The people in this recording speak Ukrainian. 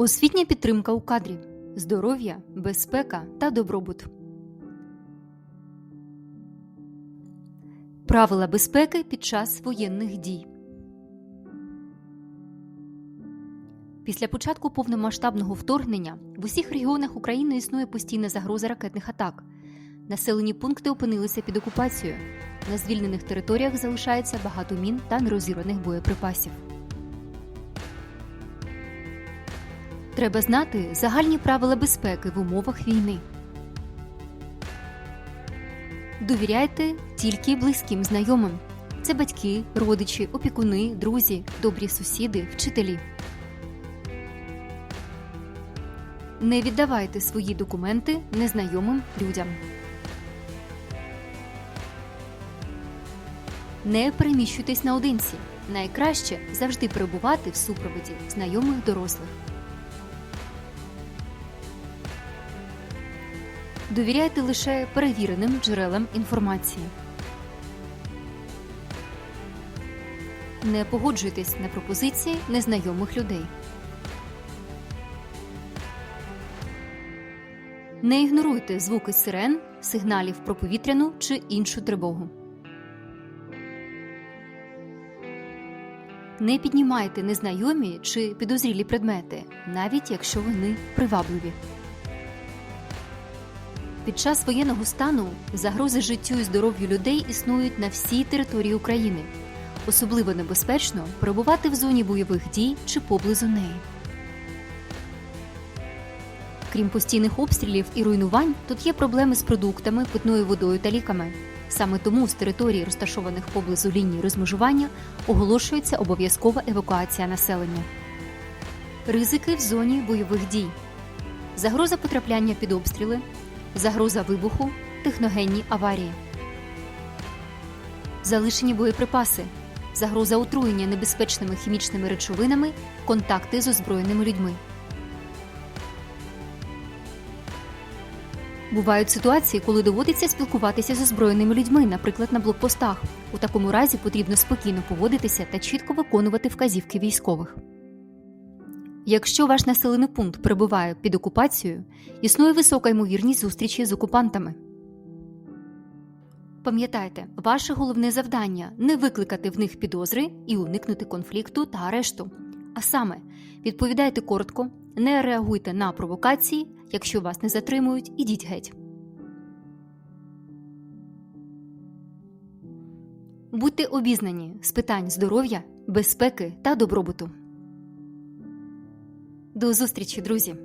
Освітня підтримка у кадрі, здоров'я, безпека та добробут. Правила безпеки під час воєнних дій. Після початку повномасштабного вторгнення в усіх регіонах України існує постійна загроза ракетних атак. Населені пункти опинилися під окупацією. На звільнених територіях залишається багато мін та нерозірваних боєприпасів. Треба знати загальні правила безпеки в умовах війни. Довіряйте тільки близьким знайомим. Це батьки, родичі, опікуни, друзі, добрі сусіди, вчителі. Не віддавайте свої документи незнайомим людям. Не переміщуйтесь наодинці. Найкраще завжди перебувати в супроводі знайомих дорослих. Довіряйте лише перевіреним джерелам інформації. Не погоджуйтесь на пропозиції незнайомих людей. Не ігноруйте звуки сирен, сигналів про повітряну чи іншу тривогу. Не піднімайте незнайомі чи підозрілі предмети, навіть якщо вони привабливі. Під час воєнного стану загрози життю і здоров'ю людей існують на всій території України. Особливо небезпечно перебувати в зоні бойових дій чи поблизу неї. Крім постійних обстрілів і руйнувань, тут є проблеми з продуктами, питною водою та ліками. Саме тому з території, розташованих поблизу лінії розмежування, оголошується обов'язкова евакуація населення. Ризики в зоні бойових дій. Загроза потрапляння під обстріли, загроза вибуху, техногенні аварії, залишені боєприпаси, загроза отруєння небезпечними хімічними речовинами, контакти з озброєними людьми. Бувають ситуації, коли доводиться спілкуватися з озброєними людьми, наприклад, на блокпостах. У такому разі потрібно спокійно поводитися та чітко виконувати вказівки військових. Якщо ваш населений пункт перебуває під окупацією, існує висока ймовірність зустрічі з окупантами. Пам'ятайте, ваше головне завдання не викликати в них підозри і уникнути конфлікту та арешту. А саме, відповідайте коротко, не реагуйте на провокації. Якщо вас не затримують, ідіть геть. Будьте обізнані з питань здоров'я, безпеки та добробуту. До зустрічі, друзі!